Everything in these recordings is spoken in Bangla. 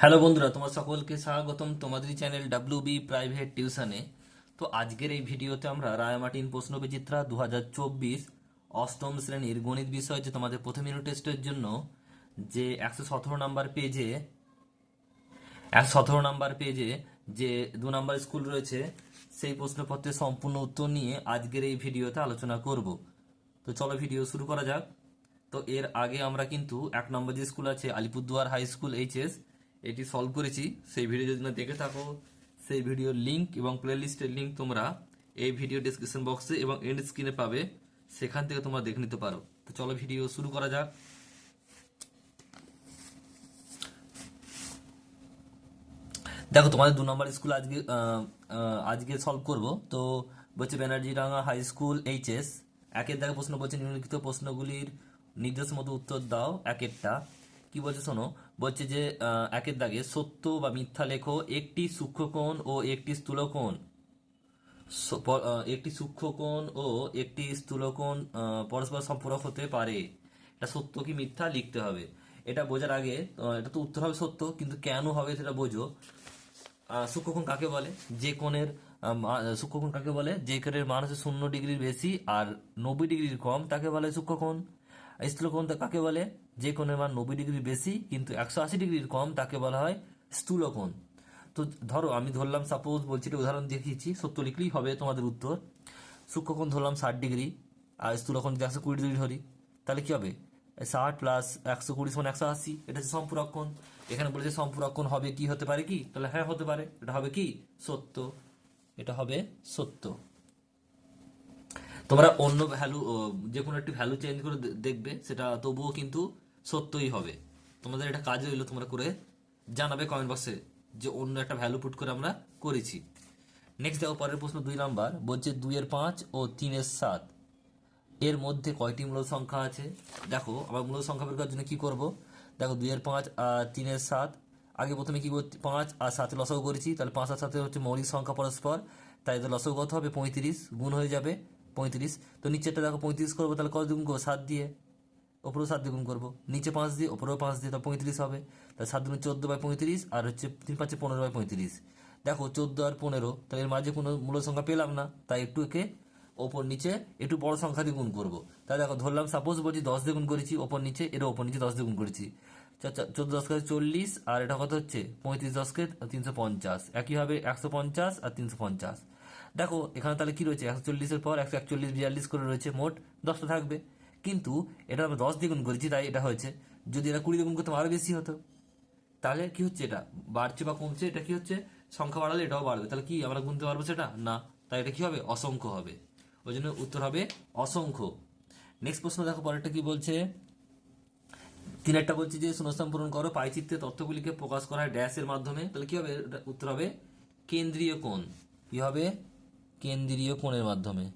হ্যালো বন্ধুরা, তোমার সকলকে স্বাগতম তোমাদের চ্যানেল ডাব্লিউ বি প্রাইভেট টিউশনে তো আজকের এই ভিডিওতে আমরা রায়ামাটিন প্রশ্ন বিচিত্রা দু অষ্টম শ্রেণির গণিত বিষয় যে তোমাদের প্রথম ইউনিট টেস্টের জন্য যে একশো সতেরো নাম্বার পেজে একশো সতেরো নাম্বার পেজে যে দু নাম্বার স্কুল রয়েছে, সেই প্রশ্নপত্রের সম্পূর্ণ উত্তর নিয়ে আজকের এই ভিডিওতে আলোচনা করব। তো চলো ভিডিও শুরু করা যাক। তো এর আগে আমরা কিন্তু এক নম্বর যে স্কুল আছে, আলিপুরদুয়ার হাই স্কুল এইচএস এটি সলভ করেছি। সেই ভিডিও যদি না দেখে থাকো, সেই ভিডিওর লিংক এবং প্লেলিস্টের লিংক তোমরা এই ভিডিও ডিসক্রিপশন বক্সে এবং এন্ড স্ক্রিনে পাবে। সেখান থেকে তোমরা দেখে নিতে পারো। তো চলো ভিডিও শুরু করা যাক। দেখো, তোমাদের দু নম্বর স্কুল আজকে আজকে সলভ করব। তো বলছে Banerjee Danga high school HS একের দাগে প্রশ্ন বলছে, নিম্নলিখিত প্রশ্নগুলির নির্দেশ মতো উত্তর দাও। একেরটা। কি বলছে শোনো? বলছে যে একের দাগে সত্য বা মিথ্যা লেখো, একটি সূক্ষ্মকোণ ও একটি স্থূলকোণ একটি সূক্ষ্মকোণ ও একটি স্থূলকোণ পরস্পর সম্পূরক হতে পারে। এটা সত্য কি মিথ্যা লিখতে হবে। এটা বোঝার আগে এটা তো উত্তর হবে সত্য, কিন্তু কেন হবে সেটা বোঝো। সূক্ষ্মকোণ কাকে বলে? যে কোণের সূক্ষ্মকোণ কাকে বলে? যে কোণের মান শূন্য ডিগ্রির বেশি আর নব্বই ডিগ্রির কম, তাকে বলে সূক্ষ্মকোণ আর স্থূলকোণ কাকে বলে? যে কোণের মান নব্বই ডিগ্রি বেশি, কিন্তু একশো আশি ডিগ্রির কম তাকে বলা হয় স্থূলকোণ। তো ধরো, আমি ধরলাম সাপোজ বলছি উদাহরণ দেখিয়েছি সত্য লিখলেই হবে তোমাদের উত্তর। সূক্ষ্মকোণ ধরলাম ষাট ডিগ্রি, আর স্থূলকোণ যদি একশো কুড়ি ডিগ্রি ধরি, তাহলে কি হবে? ষাট প্লাস একশো কুড়ি সমান একশো আশি, এটা হচ্ছে সম্পূরক কোণ। এখানে বলেছে সম্পূরক কোণ হবে কি, হতে পারে কি? তাহলে হ্যাঁ হতে পারে। এটা হবে কি? সত্য। এটা হবে সত্য। তোমরা অন্য ভ্যালু যে কোনো একটি ভ্যালু চেঞ্জ করে দেখবে, সেটা তবুও কিন্তু সত্যই হবে। তোমাদের এটা কাজ রইল, তোমরা করে জানাবে কমেন্ট বক্সে যে অন্য একটা ভ্যালু পুট করে আমরা করেছি। নেক্সট দেখো, পরের প্রশ্ন দুই নাম্বার বলছে দুইয়ের পাঁচ ও তিনের সাত। এর মধ্যে কয়টি মূল সংখ্যা আছে? দেখো আবার মূল সংখ্যা বের করার জন্য কি করব? দেখো দুইয়ের পাঁচ আর তিনের সাত। আগে প্রথমে কি করছি পাঁচ আর সাতে লসাগু করেছি, তাহলে পাঁচ আর সাথে হচ্ছে মৌলিক সংখ্যা পরস্পর। তাই এদের লসাগু কত হবে? পঁয়ত্রিশ, গুণ হয়ে যাবে পঁয়ত্রিশ। তো নিচেরটা দেখো পঁয়ত্রিশ করব, তাহলে কত গুণ করব? সাত দিয়ে। ওপরেও সাত দিয়ে গুণ করব। নিচে পাঁচ দিয়ে, ওপরেও পাঁচ দিয়ে, তাহলে পঁয়ত্রিশ হবে। তাহলে সাত দুগুণ চোদ্দ বাই পঁয়ত্রিশ, আর হচ্ছে তিন পাঁচে পনেরো বাই পঁয়ত্রিশ। দেখো চোদ্দ আর পনেরো, তাহলে এর মাঝে কোনো মূল সংখ্যা পেলাম না, তাই একটু একে ওপর নিচে একটু বড় সংখ্যা দিয়ে গুণ করব। তাহলে দেখো ধরলাম সাপোজ বলছি দশ দিয়ে করেছি, ওপর নিচে এর ওপর নিচে দশ দিয়ে করেছি। চোদ্দ দশকে চল্লিশ, আর এটা কত হচ্ছে? পঁয়ত্রিশ দশকে তিনশো পঞ্চাশ। একইভাবে একশো পঞ্চাশ আর তিনশো পঞ্চাশ। দেখো, এখানে তাহলে কি রয়েছে? একশো চল্লিশের পর একশো একচল্লিশ, বিয়াল্লিশ করে রয়েছে, মোট দশটা থাকবে। কিন্তু এটা আমরা দশ দিয়ে গুণ করেছি, তাই এটা হয়েছে। যদি এটা কুড়ি দিয়ে গুণ করতাম, আরও বেশি হতো। তাহলে কি হচ্ছে এটা? বাড়ছে বা কমছে, এটা কি হচ্ছে? সংখ্যা বাড়ালে এটাও বাড়বে। তাহলে কি আমরা গুনতে পারব সেটা? না। তাই এটা কি হবে? অসংখ্য হবে। ওই জন্য উত্তর হবে অসংখ্য। নেক্সট প্রশ্ন দেখো, পরেরটা কি বলছে? তিনেরটা বলছে যে, শূন্যস্থান পূরণ করো, পাইচিত্রে তথ্যগুলিকে প্রকাশ করা হয় ড্যাশের মাধ্যমে। তাহলে কি হবে? উত্তর হবে কেন্দ্রীয় কোণ। কি হবে? কেন্দ্রীয় কোণের মাধ্যমে।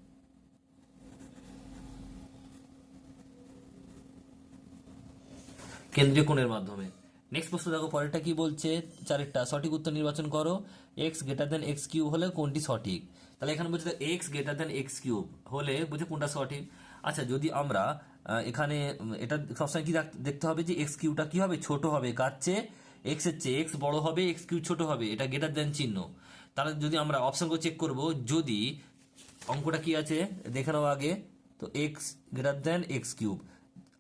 কেন্দ্রীয় কোণের মাধ্যমে। নেক্সট প্রশ্ন দেখো, পরেরটা কি বলছে? চারেরটা। সঠিক উত্তর নির্বাচন করো। X greater than X cube হলে কোনটি সঠিক? তাহলে এখানে বলছে X greater than X cube হলে বলছে কোনটা সঠিক? আচ্ছা যদি আমরা এখানে এটা সবসময় কি দেখ- দেখতে হবে যে এক্স কিউটা কি হবে? ছোট হবে। কার চেয়ে? এক্সের চেয়ে। এক্স বড় হবে এক্স কিউ ছোট হবে। এটা গ্রেটার দেন চিহ্ন। তাহলে যদি আমরা অপশন করে চেক করব, যদি অঙ্কটা কি আছে, দেখে নাও আগে। তো X greater than X cube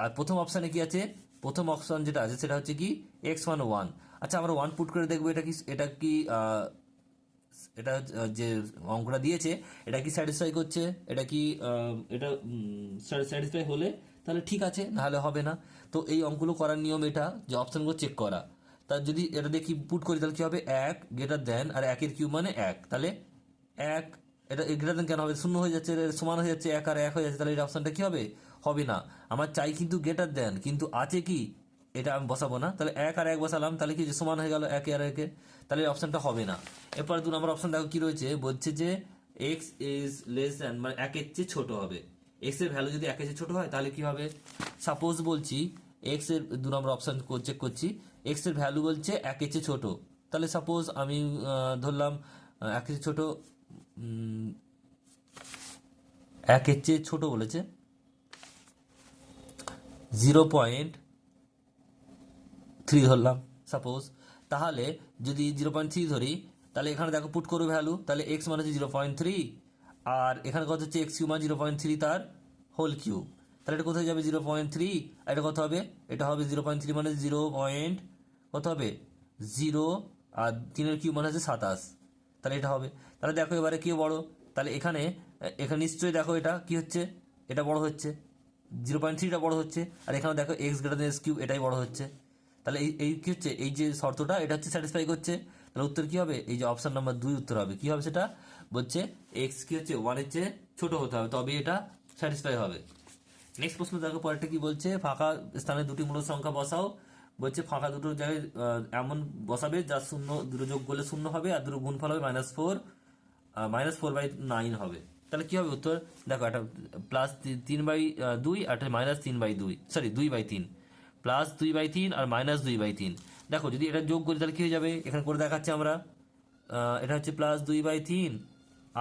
আর প্রথম অপশানে কি আছে? প্রথম অপশন যেটা আছে, সেটা হচ্ছে কি এক্স ওয়ান ওয়ান আচ্ছা আমরা ওয়ান পুট করে দেখব, এটা কি এটা কি এটা যে অঙ্কটা দিয়েছে, এটা কি স্যাটিসফাই করছে? এটা কি এটা স্যাটিসফাই হলে? তাহলে ঠিক আছে, নাহলে হবে না। তো এই অঙ্কগুলো করার নিয়ম এটা, যে অপশনগুলো চেক করা। তার যদি এটা দেখি পুট করি, তাহলে কি হবে? এক গ্রেটার দেন আর একের কিউ মানে এক। তাহলে এক, এটা গ্রেটার দেন কেন হবে? শূন্য হয়ে যাচ্ছে সমান হয়ে যাচ্ছে এক আর এক হয়ে যাচ্ছে, তাহলে এই অপশনটা কি হবে? হবে না। আমার চাই কিন্তু গ্রেটার দেন কিন্তু আছে কি? এটা আমি বসাবো না। তাহলে এক আর এক বসালাম, তাহলে কি যে সমান হয়ে গেল একে আর একে? তাহলে এই অপশনটা হবে না। এরপর দু নম্বর অপশন দেখো কি রয়েছে? বলছে যে এক্স ইজ লেস দ্যান মানে একের চেয়ে ছোট হবে। এক্সের ভ্যালু যদি একের চেয়ে ছোট হয়, তাহলে কি হবে? সাপোজ বলছি এক্সের দু নম্বর অপশন চেক করছি। এক্সের ভ্যালু বলছে একের চেয়ে ছোট। তাহলে সাপোজ আমি ধরলাম একের চেয়ে ছোট উম, একের চেয়ে ছোট বলেছে। জিরো পয়েন্ট থ্রি ধরলাম সাপোজ তাহলে যদি জিরো পয়েন্ট থ্রি ধরি তাহলে এখানে দেখো পুট করবে ভ্যালু তাহলে এক্স মানে হচ্ছে জিরো পয়েন্ট থ্রি আর এখানে কত হচ্ছে এক্স কিউ মানে জিরো পয়েন্ট থ্রি তার হোল কিউব তাহলে এটা কোথায় যাবে জিরো পয়েন্ট থ্রি আর এটা কত হবে? এটা হবে জিরো পয়েন্ট থ্রি মানে জিরো পয়েন্ট কত হবে? জিরো আর তিনের কিউ মানে হচ্ছে সাতাশ। তাহলে এটা হবে। তাহলে দেখো এবারে কি বড়? তাহলে এখানে এখানে নিশ্চয়ই দেখো এটা কি হচ্ছে? এটা বড় হচ্ছে। জিরো পয়েন্ট থ্রিটা বড় হচ্ছে। আর এখানে দেখো X greater than X cube এটাই বড় হচ্ছে। তাহলে এই এই কি হচ্ছে? এই যে শর্তটা, এটা হচ্ছে স্যাটিসফাই করছে। তাহলে উত্তর কী হবে? এই যে অপশান নাম্বার দুই উত্তর হবে। কী হবে সেটা? বলছে এক্স কী হচ্ছে? ওয়ানের চেয়ে ছোটো হতে হবে। তবে এটা স্যাটিসফাই হবে। নেক্সট প্রশ্ন দেখো, পরেরটা কি বলছে? ফাঁকা স্থানে দুটি মূল সংখ্যা বসাও। বলছে ফাঁকা দুটো জায়গায় এমন বসাবে যা শূন্য, দুটো যোগ করলে শূন্য হবে আর দুটো গুণফল হবে minus four minus four by nine হবে। তাহলে কি হবে উত্তর? দেখো, একটা প্লাস তিন বাই দুই আর একটা মাইনাস তিন বাই দুই সরি দুই বাই তিন। প্লাস দুই বাই তিন আর মাইনাস দুই বাই তিন। দেখো, যদি এটা যোগ করি, তাহলে কি হয়ে যাবে? এখানে করে দেখাচ্ছি আমরা। এটা হচ্ছে প্লাস দুই বাই তিন।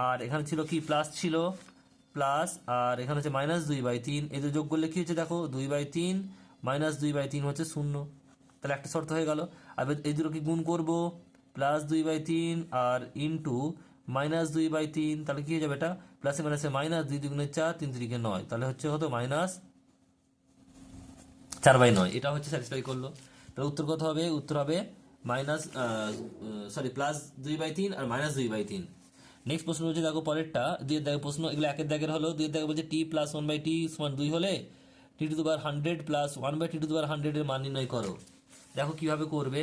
আর এখানে ছিল কি? প্লাস ছিল। প্লাস আর এখানে হচ্ছে মাইনাস দুই বাই তিন। এদের যোগ করলে কি হচ্ছে দেখো? দুই বাই তিন মাইনাস দুই বাই তিন হচ্ছে শূন্য। তাহলে একটা শর্ত হয়ে গেল। আর এই দুটো কি গুণ করব? প্লাস দুই বাই তিন আর ইন্টু মাইনাস দুই বাই তিন, তাহলে কি হয়ে যাবে এটা? প্লাসে মাইনাসে মাইনাস দুই দুগুণে চার, তিন তিরিকে নয়। তাহলে হচ্ছে হতো মাইনাস চার বাই নয়। এটা হচ্ছে স্যাটিসফাই করল। তাহলে উত্তর কত হবে? উত্তর হবে মাইনাস সরি প্লাস দুই বাই তিন আর মাইনাস দুই বাই তিন। নেক্সট প্রশ্ন হচ্ছে দেখো পরেরটা। দুই দাগের প্রশ্ন, এগুলো একের দাগের হলো। দুই দাগে বলছে T plus one by T সমান দুই হলে টি টু দুবার hundred plus one by T two দুবার হান্ড্রেডের মান নির্ণয় করো। দেখো কীভাবে করবে।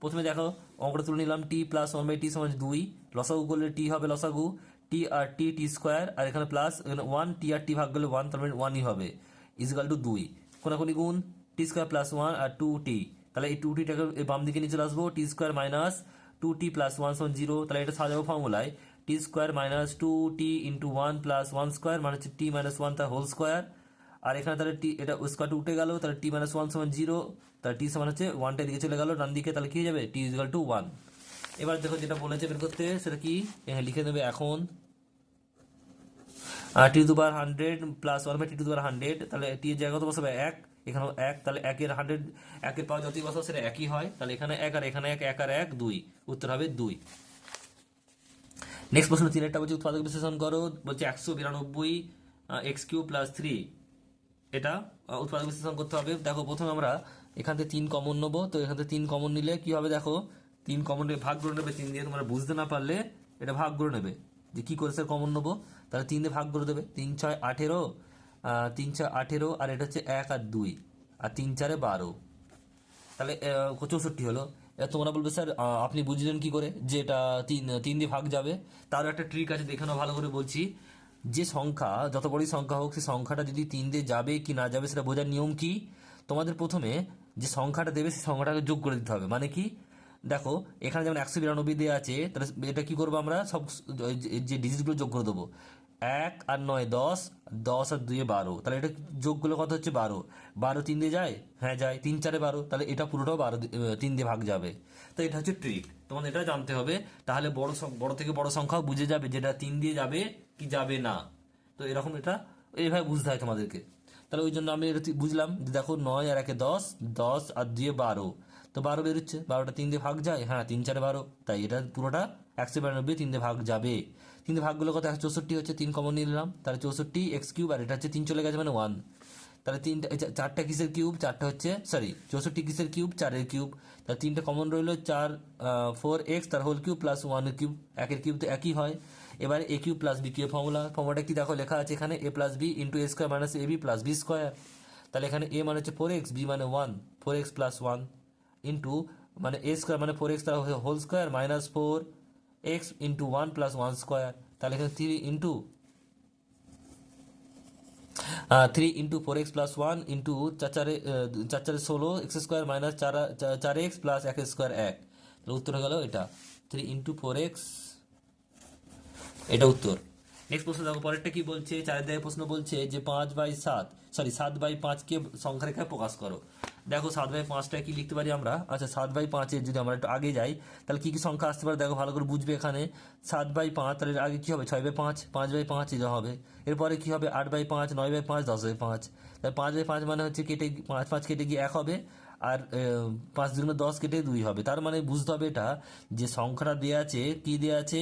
প্রথমে দেখো অঙ্কটা তুলে নিলাম T plus one by T সমান দুই, লসাগু করলে টি হবে লসাগু টি আর টি টি স্কোয়ার আর এখানে প্লাস ওয়ান টি আর টি ভাগ করলে ওয়ান তার মানে ওয়ানই হবে ইজগাল টু দুই। কোনাকুনি গুণ টি স্কোয়ার প্লাস ওয়ান আর টু টি তাহলে এই টু টিটাকে বাম দিকে নিয়ে চলে আসব T square minus two T plus one সমান জিরো তাহলে এটা সাজাবো ফর্মুলায় T square minus two T into one plus one square মানে হচ্ছে টি মাইনাস ওয়ান তার হোল স্কোয়ার আর এখানে তাহলে টি এটা স্কোয়ারটা উঠে গেল, তাহলে টি মাইনাস ওয়ান সমান জিরো তাহলে টি সমান হচ্ছে ওয়ানটা দিকে চলে গেল, ডান দিকে তাহলে কি হয়ে যাবে? টি ইজিক্যাল টু ওয়ান এবার দেখো যেটা বলেছে বের করতে, সেটা কি? এখানে লিখে দেবে এখন টি two bar hundred plus one by T two bar hundred তাহলে টি এর জায়গা কত বসাবে? এক। এখানেও এক, তাহলে একের হান্ড্রেড একের পাওয়া যতই বসাবো সেটা একই হয়। তাহলে এখানে এক আর এখানে এক এক আর এক, দুই। উত্তর হবে দুই। নেক্সট প্রশ্ন তিন একটা বলছে, উৎপাদক বিশ্লেষণ করো, বলছে একশো বিরানব্বই এক্স কিউ প্লাস থ্রি এটা আহ, উৎপাদক বিশ্লেষণ করতে হবে। দেখো প্রথমে আমরা এখান থেকে তিন কমন নেব। তো এখান থেকে তিন কমন নিলে কি হবে দেখো? তিন কমন ভাগ করে নেবে তিন দিয়ে। তোমরা বুঝতে না পারলে এটা ভাগ করে নেবে। যে কি করে স্যার কমন নেব? তাহলে তিন দিয়ে ভাগ করে দেবে। তিন ছয় আঠেরো তিন ছয় আঠেরো আর এটা হচ্ছে এক আর দুই আর তিন চারে বারো। তাহলে চৌষট্টি হলো। তোমরা বলবে স্যার আপনি বুঝলেন কি করে যে এটা তিন তিন দিয়ে ভাগ যাবে? তার একটা ট্রিক আছে দেখানো ভালো করে বলছি। যে সংখ্যা, যত বড়ই সংখ্যা হোক সেই সংখ্যাটা যদি তিন দিয়ে যাবে কি না যাবে, সেটা বোঝার নিয়ম কি? তোমাদের প্রথমে যে সংখ্যাটা দেবে সেই সংখ্যাটাকে যোগ করে দিতে হবে। মানে কি? দেখো, এখানে যেমন একশো বিরানব্বই দেওয়া আছে, তাহলে এটা কি করব আমরা? সব, যে ডিজিটগুলো যোগ করে দেবো। এক আর নয়, দশ। দশ আর দুয়ে বারো। তাহলে এটা যোগ করলে কত হচ্ছে বারো। বারো তিন দিয়ে যায়? হ্যাঁ যায়। তিন চারে বারো। তাহলে এটা পুরোটাও বারো তিন দিয়ে ভাগ যাবে। তো এটা হচ্ছে ট্রিক তোমাদের এটা জানতে হবে। তাহলে বড় বড় থেকে বড় সংখ্যাও বুঝে যাবে যেটা তিন দিয়ে যাবে কি যাবে না। তো এরকম এটা এইভাবে বুঝতে হয় তোমাদেরকে। তাহলে ওই জন্য আমি এটা বুঝলাম যে দেখো নয় আর একে দশ দশ আর দুয়ে বারো। তো বারো বেরোচ্ছে। বারোটা তিন দিয়ে ভাগ যায়? হ্যাঁ তিন চারে বারো। তাই এটা পুরোটা একশো বিরানব্বই তিন দিয়ে ভাগ যাবে। দিয়ে ভাগগুলো কত একশো চৌষট্টি হচ্ছে তিন কমন নিলাম। তাহলে চৌষট্টি এক্স কিউব আর এটা হচ্ছে তিন চলে গেছে মানে ওয়ান তাহলে তিনটা চারটা কিসের কিউব চারটা হচ্ছে সরি চৌষট্টি কিসের কিউব চারের কিউব তাহলে তিনটা কমন রইল, চার ফোর এক্স তার হোল কিউব প্লাস ওয়ানের কিউব একের কিউব তো একই হয়। এবার A cube plus B cube formula ফর্মুলাটা কি দেখো লেখা আছে এখানে? A plus B into A square minus A B plus B square তাহলে এখানে এ মানে হচ্ছে ফোর এক্স বি মানে one four X plus one into মানে এ স্কোয়ার মানে ফোর এক্স তার whole square minus four X into one plus one square তাহলে এখানে three into three into four X plus one into চার চারে চার চারে ষোলো এক্স স্কোয়ার মাইনাস চার চার এক্স প্লাস এক স্কোয়ার এক। তাহলে উত্তর হয়ে গেল এটা। থ্রি ইন্টু ফোর এক্স এটা উত্তর। নেক্সট প্রশ্ন দেখো, পরেরটা কি বলছে? চারের দাগে প্রশ্ন বলছে যে পাঁচ বাই সাত সরি সাত বাই পাঁচকে সংখ্যা রেখায় প্রকাশ করো। দেখো সাত বাই পাঁচটা কি লিখতে পারি আমরা? আচ্ছা সাত বাই পাঁচের যদি আমরা একটু আগে যাই, তাহলে কী কী সংখ্যা আসতে পারে? দেখো ভালো করে বুঝবে এখানে। সাত বাই পাঁচ, তাহলে আগে কী হবে? ছয় বাই পাঁচ পাঁচ বাই পাঁচ এটা হবে। এরপরে কী হবে? আট বাই পাঁচ, নয় বাই পাঁচ, দশ বাই পাঁচ। তাহলে পাঁচ বাই পাঁচ মানে হচ্ছে কেটে পাঁচ পাঁচ কেটে গিয়ে এক হবে, আর পাঁচ দুগুণে দশ কেটে দুই হবে। তার মানে বুঝতে হবে এটা যে সংখ্যাটা দেওয়া আছে, কী দেওয়া আছে?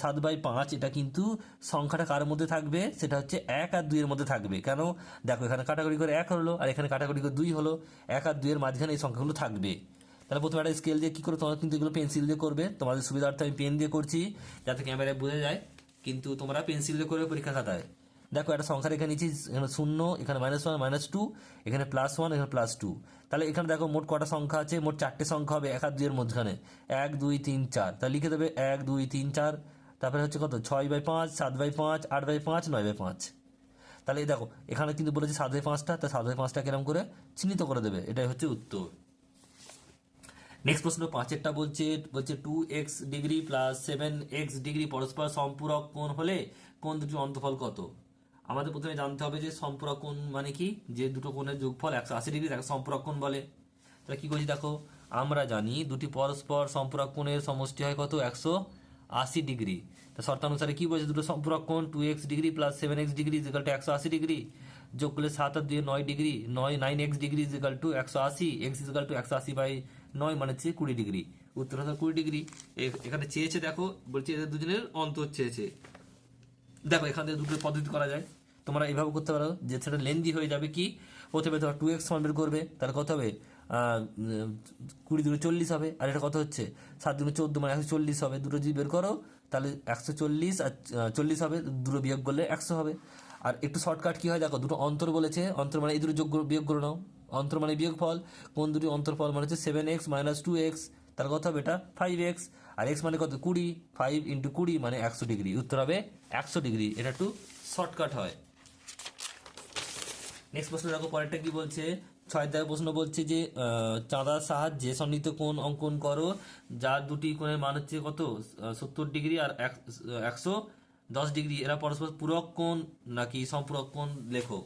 সাত বাই পাঁচ, এটা কিন্তু সংখ্যাটা কার মধ্যে থাকবে? সেটা হচ্ছে এক আর দুইয়ের মধ্যে থাকবে। কেন? দেখো, এখানে কাটাকুটি করে এক হলো, আর এখানে কাটাকুটি করে দুই হলো। এক আর দুইয়ের মাঝখানে এই সংখ্যাগুলো থাকবে। তাহলে প্রথমে একটা স্কেল দিয়ে কী করে? তোমরা কিন্তু এগুলো পেন্সিল দিয়ে করবে। তোমাদের সুবিধার্থে আমি পেন দিয়ে করছি, যাতে ক্যামেরায় বোঝা যায়। কিন্তু তোমরা পেন্সিল দিয়ে করবে পরীক্ষা খাতায় দেখো একটা সংখ্যা রেখে নিচ্ছি এখানে শূন্য, এখানে মাইনাস ওয়ান মাইনাস টু এখানে প্লাস ওয়ান এখানে প্লাস টু তাহলে এখানে দেখো মোট কটা সংখ্যা আছে? মোট চারটে সংখ্যা হবে এক আর দুইয়ের মধ্যখানে। এক, দুই, তিন, চার। তাহলে লিখে দেবে এক, দুই, তিন, চার। তারপরে হচ্ছে কত? ছয় বাই পাঁচ, সাত বাই পাঁচ, আট বাই পাঁচ, নয় বাই পাঁচ। তাহলে দেখো, এখানে কিন্তু বলেছে সাত বাই পাঁচটা, তা সাত বাই পাঁচটা কিরম করে? চিহ্নিত করে দেবে। এটাই হচ্ছে উত্তর। নেক্সট প্রশ্ন পাঁচেরটা বলছে বলছে two X degree plus seven X degree পরস্পর সম্পূরক কোণ হলে কোন দুটি অন্তফল কত? আমাদের প্রথমে জানতে হবে যে সম্পূরক মানে কি? যে দুটো কোণের যোগফল একশো আশি ডিগ্রি, তাকে সম্পূরক বলে। তাহলে কি করছি দেখো? আমরা জানি দুটি পরস্পর সম্পূরক কোণের সমষ্টি হয় কত? একশো আশি ডিগ্রি। তা শর্তানুসারে কী বলছে? দুটো সম্পূরক কোণ two X degree plus seven X degree equal to একশো আশি ডিগ্রি। যোগ করলে সাত আর দুই নয় ডিগ্রি, নয় nine X degree equal to একশো আশি এক্স ইজিক্যাল টু একশো আশি বাই নয় মানে হচ্ছে কুড়ি ডিগ্রি। উত্তর হচ্ছে কুড়ি ডিগ্রি। এখানে চেয়েছে দেখো, বলছে এদের দুজনের অন্তর চেয়েছে। দেখো, এখান থেকে দুটো পদ্ধতি করা যায়। তোমরা এইভাবে করতে পারো যে সেটা লেন্দি হয়ে যাবে কি? প্রথমে তোমার টু এক্স বের করবে, তাহলে কত হবে? কুড়ি দুটো চল্লিশ হবে। আর এটা কত হচ্ছে? সাত দুটো চোদ্দ মানে একশো চল্লিশ হবে। দুটো যদি বের করো, তাহলে একশো চল্লিশ আর চল্লিশ হবে। দুটো বিয়োগ করলে একশো হবে। আর একটু শর্টকাট কী হয়? দেখো, দুটো অন্তর বলেছে। অন্তর মানে এই দুটো যোগ বিয়োগ করে নাও। অন্তর মানে বিয়োগ ফল কোন দুটি অন্তর ফল মানে হচ্ছে seven X minus two X তার কথা হবে? এটা ফাইভ এক্স আর এক্স মানে কত? কুড়ি। ফাইভ ইন্টু কুড়ি মানে একশো ডিগ্রি। উত্তর হবে একশো ডিগ্রি। এটা একটু শর্টকাট হয়। নেক্সট প্রশ্ন দেখো, পরেরটা কি বলছে? ছয় দাগের প্রশ্ন বলছে যে চাঁদার সাহায্যে সন্নিহিত কোণ অঙ্কন করো, যার দুটি কোণের মান হচ্ছে কত? সত্তর ডিগ্রি আর একশো দশ ডিগ্রি। এরা পরস্পর পূরক কোণ নাকি সম্পূরক কোণ লেখো?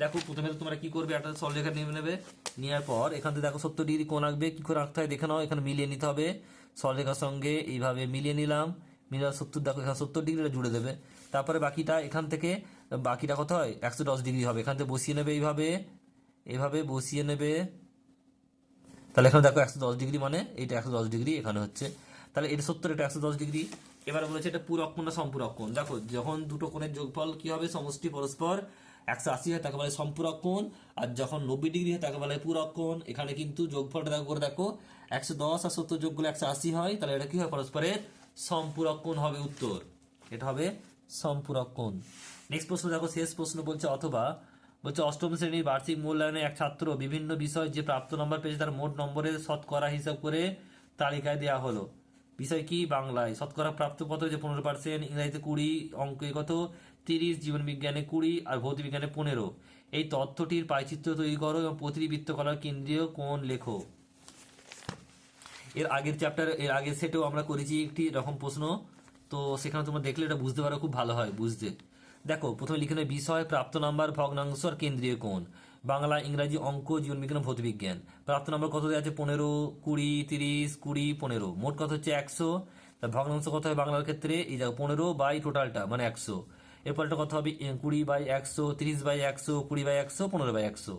দেখো, প্রথমে তো তোমরা কি করবে? একটা সরলরেখা নিয়ে নেবে। নেওয়ার পর, এখান থেকে দেখো, সত্তর ডিগ্রি কোণ আঁকবে। কী করে আঁকতে হয়? দেখে নাও, এখানে মিলিয়ে নিতে হবে। সরলরেখার সঙ্গে এইভাবে মিলিয়ে নিলাম। মিলিয়ে সত্তর, দেখো, এখানে সত্তর ডিগ্রিটা জুড়ে দেবে। তারপরে বাকিটা এখান থেকে বাকিটা কত হয়? একশো দশ ডিগ্রি হবে। এখান থেকে বসিয়ে নেবে এইভাবে এইভাবে বসিয়ে নেবে। তাহলে এখানে দেখো একশো দশ ডিগ্রি মানে এইটা একশো দশ ডিগ্রি এখানে হচ্ছে। তাহলে এটা সত্তর, এটা একশো দশ ডিগ্রি এবার বলেছে এটা পুরক কোণ না সম্পূরক দেখো, যখন দুটো কোণের যোগফল কি হবে? সমষ্টি পরস্পর একশো আশি হয়, তাকে বলে সম্পূরক কোণ। আর যখন নব্বই ডিগ্রি হয়, তাকে বলে পূরক কোণ। এখানে কিন্তু যোগফলটা দেখো, করে দেখো, একশো দশ আর সত্তর যোগ করলে একশো আশি হয়। তাহলে এটা কি হয়? পরস্পরের সম্পূরক কোণ হবে উত্তর। এটা হবে সম্পূরক কোণ। নেক্সট প্রশ্ন দেখো, শেষ প্রশ্ন বলছে অথবা বলছে অষ্টম শ্রেণির বার্ষিক মূল্যায়নে এক ছাত্র বিভিন্ন বিষয় যে প্রাপ্ত নম্বর পেয়েছে তার মোট নম্বরের শতকরা হিসাব করে তালিকায় দেওয়া হলো। বিষয় কি? বাংলায়। শতকরা প্রাপ্ত কত? হয়েছে পনেরো পার্সেন্ট ইংরাজিতে কুড়ি, অঙ্কে কত? তিরিশ, জীবনবিজ্ঞানে কুড়ি আর ভৌত বিজ্ঞানে পনেরো। এই তথ্যটির পাইচিত্র তৈরি করো এবং প্রতিবৃত্ত করার কেন্দ্রীয় কোন লেখো। এর আগের চ্যাপ্টার এর আগের সেটেও আমরা করেছি একটি রকম প্রশ্ন। তো সেখানে তোমরা দেখলে এটা বুঝতে পারো, খুব ভালো হয়, বুঝতে। দেখো, প্রথমে লিখে নেবে বিষয় প্রাপ্ত নাম্বার, ভগ্নাংশ, আর কেন্দ্রীয় কোণ। বাংলা, ইংরাজি, অঙ্ক, জীবন বিজ্ঞান ভৌত বিজ্ঞান প্রাপ্ত নাম্বার কত দেওয়া আছে? পনেরো, কুড়ি, তিরিশ, কুড়ি, পনেরো। মোট কত হচ্ছে? একশো। তা ভগ্নাংশ কত হয় বাংলার ক্ষেত্রে? এই দেখো, পনেরো বাই টোটালটা মানে একশো। এরপরটা কত হবে? কুড়ি বাই একশো, তিরিশ বাই একশো, কুড়ি বাই একশো, পনেরো বাই একশো।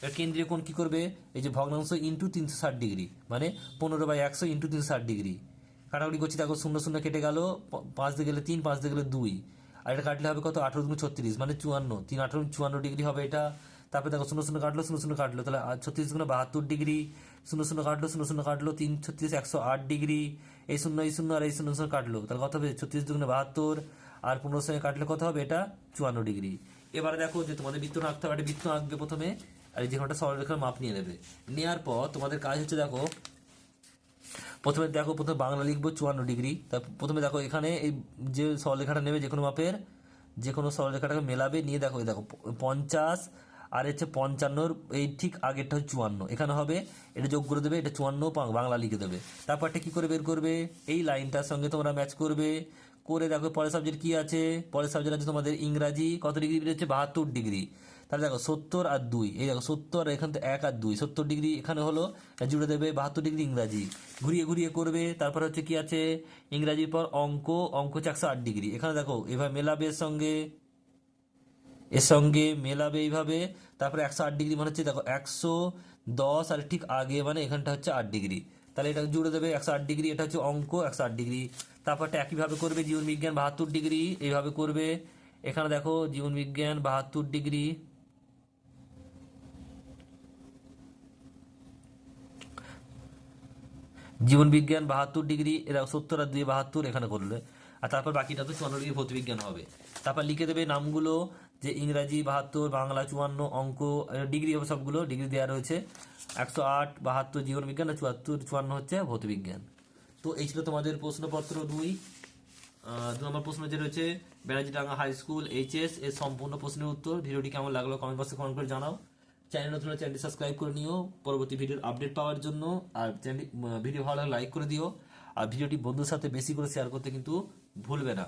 এবার কেন্দ্রীয় কোণ কি করবে? এই যে ভগ্নাংশ ইন্টু তিনশো ষাট ডিগ্রি মানে পনেরো বাই একশো ইন্টু তিনশো ষাট ডিগ্রি। কাটাকুটি করছি, দেখো, শূন্য শূন্য কেটে গেল পাঁচ দিয়ে গেলে তিন, পাঁচ দিয়ে গেলে দুই। আর এটা কাটলে হবে কত? আঠারো দুগুণ ছত্রিশ মানে চুয়ান্ন। তিন, আঠারো চুয়ান্ন ডিগ্রি হবে এটা। তারপরে দেখো শূন্য শূন্য কাটলো, শূন্য শূন্য কাটলো। তাহলে ছত্রিশ গুণ বাহাত্তর ডিগ্রি, শূন্য শূন্য কাটলো, শূন্য শূন্য কাটলো, তিন, ছত্রিশ, একশো আট ডিগ্রি। এই শূন্য এই শূন্য আর এই শূন্য শূন্য কাটলো। তাহলে কত হবে? ছত্রিশ দুগুণে বাহাত্তর আর পনেরো সঙ্গে কাটলে কত হবে? এটা চুয়ান্ন ডিগ্রি। এবারে দেখো যে তোমাদের বৃত্ত আঁকতে হবে একটা বৃত্ত আঁকবে প্রথমে। আর যে কোনোটা সরলরেখার মাপ নিয়ে নেবে। নেওয়ার পর তোমাদের কাজ হচ্ছে দেখো প্রথমে দেখো, প্রথমে বাংলা লিখব চুয়ান্ন ডিগ্রি। তারপর প্রথমে দেখো, এখানে এই যে সরলরেখাটা নেবে যে কোনো মাপের যে কোনো সরলরেখাটাকে মেলাবে, নিয়ে দেখো দেখো, পঞ্চাশ, আর হচ্ছে পঞ্চান্নর, এই ঠিক আগেরটা হচ্ছে চুয়ান্ন। এখানে হবে, এটা যোগ করে দেবে, এটা চুয়ান্ন বাংলা লিখে দেবে। তারপরটা কী করে বের করবে? এই লাইনটার সঙ্গে তোমরা ম্যাচ করবে। করে দেখো, পরের সাবজেক্ট কী আছে? পরের সাবজেক্ট আছে তোমাদের ইংরাজি, কত ডিগ্রি বেরোচ্ছে বাহাত্তর ডিগ্রি। তাহলে দেখো সত্তর আর দুই। এই দেখো সত্তর আর এখান থেকে এক আর দুই। সত্তর ডিগ্রি এখানে হলো জুড়ে দেবে বাহাত্তর ডিগ্রি ইংরাজি। ঘুরিয়ে ঘুরিয়ে করবে, তারপর হচ্ছে কি আছে? ইংরাজির পর অঙ্ক অঙ্ক হচ্ছে একশো আট ডিগ্রি। এখানে দেখো, এভাবে মেলাবে এর সঙ্গে এর সঙ্গে মেলাবে এইভাবে, তারপরে একশো আট ডিগ্রি মানে হচ্ছে দেখো একশো দশ আর ঠিক আগে মানে এখানটা হচ্ছে আট ডিগ্রি। তাহলে এটা জুড়ে দেবে একশো আট ডিগ্রি, এটা হচ্ছে অঙ্ক, একশো আট ডিগ্রি। তারপরটা একইভাবে করবে জীবন বিজ্ঞান বাহাত্তর ডিগ্রি, এইভাবে করবে। এখানে দেখো জীবন বিজ্ঞান বাহাত্তর ডিগ্রি। জীবন বিজ্ঞান বাহাত্তর ডিগ্রি, এরা সত্তর আর দুই বাহাত্তর এখানে করলে। আর তারপর বাকিটা তো চুয়ান্ন ডিগ্রি ভৌত বিজ্ঞান হবে। তারপর লিখে দেবে নামগুলো, যে ইংরাজি বাহাত্তর, বাংলা চুয়ান্ন, অঙ্ক ডিগ্রি হবে সবগুলো, ডিগ্রি দেওয়া রয়েছে। একশো আট, বাহাত্তর জীবন বিজ্ঞান আর চুয়াত্তর, চুয়ান্ন হচ্ছে ভৌত বিজ্ঞান তো এই ছিল তোমাদের প্রশ্নপত্র দুই। দু নম্বর প্রশ্ন যে রয়েছে ব্যানার্জিডাঙ্গা হাই স্কুল এইচএস এর সম্পূর্ণ প্রশ্নের উত্তর। ভিডিওটি কেমন লাগল কমেন্ট বক্সে কমেন্ট করে জানাও। চ্যানেল নতুন চ্যানেলটি সাবস্ক্রাইব করে নিও। পরবর্তী ভিডিওর আপডেট পাওয়ার জন্য আর চ্যানেল ভিডিও ভালো লাইক করে দিও। আর ভিডিওটি বন্ধুর সাথে বেশি করে শেয়ার করতে কিন্তু ভুলবে না।